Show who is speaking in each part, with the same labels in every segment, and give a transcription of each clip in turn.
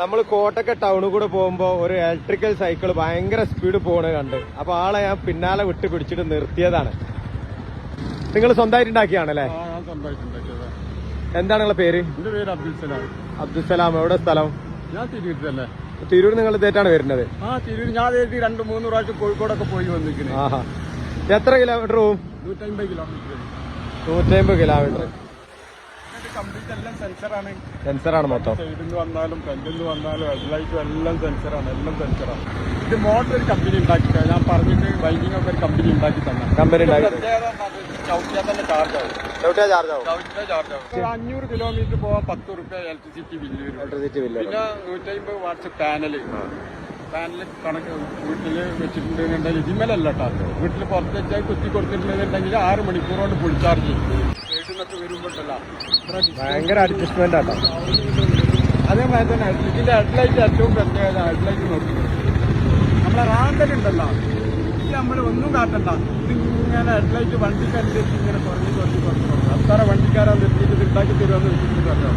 Speaker 1: നമ്മൾ കോട്ടക്ക ടൗണിൽ കൂടെ പോകുമ്പോൾ ഒരു ഇലക്ട്രിക്കൽ സൈക്കിൾ ഭയങ്കര സ്പീഡ് പോണ കണ്ട്. അപ്പൊ ആളെ ഞാൻ പിന്നാലെ വിട്ട് പിടിച്ചിട്ട് നിർത്തിയതാണ്. നിങ്ങൾ സ്വന്തമായിട്ട് ഉണ്ടാക്കിയാണല്ലേ? എന്താണ് നിങ്ങളെ പേര്?
Speaker 2: എന്റെ പേര് അബ്ദുൽ സലാം.
Speaker 1: എവിടെ സ്ഥലം?
Speaker 2: ഞാൻ തിരൂർ
Speaker 1: തിരൂർ നിങ്ങൾ തേറ്റാണ് വരുന്നത്?
Speaker 2: ആ തിരൂർ ഞാൻ രണ്ട് മൂന്ന് പ്രാവശ്യം കോഴിക്കോടൊക്കെ പോയി വന്നിരിക്കുന്നത്
Speaker 1: ആഹാ. എത്ര കിലോമീറ്റർ പോവും
Speaker 2: നൂറ്റമ്പത് കിലോമീറ്റർ
Speaker 1: നൂറ്റമ്പത് കിലോമീറ്റർ
Speaker 2: കംപ്ലീറ്റ് എല്ലാം സെൻസറാണ്
Speaker 1: സെൻസറാണ് മൊത്തം.
Speaker 2: സൈഡിൽ നിന്ന് വന്നാലും ഫ്രണ്ടിൽ നിന്ന് വന്നാലും ഹെഡ്ലൈറ്റും എല്ലാം സെൻസറാണ് എല്ലാം സെൻസറാണ് ഇത് മോട്ടർ ഒരു കമ്പനി ഉണ്ടാക്കി ഞാൻ പറഞ്ഞിട്ട് ബൈക്കിംഗ് ഒക്കെ ഒരു കമ്പനി ഉണ്ടാക്കി തന്നെ.
Speaker 1: കമ്പനി
Speaker 2: ചവിട്ടിയാൽ തന്നെ ചാർജ് ആവും.
Speaker 1: ചവിട്ടിയാ ചാർജ് ആവും.
Speaker 2: ചവിട്ടിയാൽ ചാർജ് ആവും. അഞ്ഞൂറ് കിലോമീറ്റർ പോകാൻ പത്ത് റുപ്യ ഇലക്ട്രിസിറ്റി ബില്ല് വരും.
Speaker 1: ഇലക്ട്രിസിറ്റി ബില്ല്
Speaker 2: പിന്നെ നൂറ്റമ്പത് വാട്ട്സ് പാനൽ പാനൽ കണക്ക് വീട്ടിൽ വെച്ചിട്ടുണ്ടെങ്കിൽ ഇതിമേലല്ല കേട്ടോ വീട്ടിൽ പുറത്ത് വെച്ചാൽ കുത്തി കൊടുത്തിട്ടുണ്ടെന്നുണ്ടെങ്കിൽ ആറ് മണിക്കൂർ കൊണ്ട് ഫുൾ ചാർജ് ചെയ്യും. വീട്ടിൽ നിന്നൊക്കെ വരുമ്പോഴല്ല
Speaker 1: ഭയങ്കര അഡ്ജസ്റ്റ്മെന്റ് ആട്ടോ.
Speaker 2: അതേമാതിരി തന്നെ ഇതിന്റെ ഹെഡ്ലൈറ്റ് ഏറ്റവും പ്രത്യേകത ഹെഡ്ലൈറ്റ് നോക്കി. നമ്മളെ റാന്തലുണ്ടല്ലോ ഇത് നമ്മൾ ഒന്നും കാട്ടണ്ട. ഇതിങ്ങനെ ഹെഡ്ലൈറ്റ് വണ്ടിക്കനുസരിച്ച് ഇങ്ങനെ കുറഞ്ഞ് കുറഞ്ഞ് കുറഞ്ഞു അത്ര വണ്ടിക്കാരാ നിർത്തിയിട്ട് ഇത് ഉണ്ടാക്കി തരുമെന്ന് വെച്ചിട്ട് പറഞ്ഞു.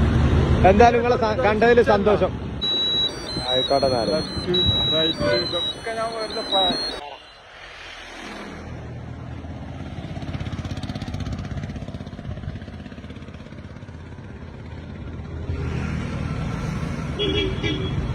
Speaker 1: എന്തായാലും നിങ്ങളെ കണ്ടതിൽ സന്തോഷം. ആയിക്കോട്ടെ
Speaker 2: റൈറ്റ് ഇതൊക്കെ ഞാൻ വെറുതെ うん。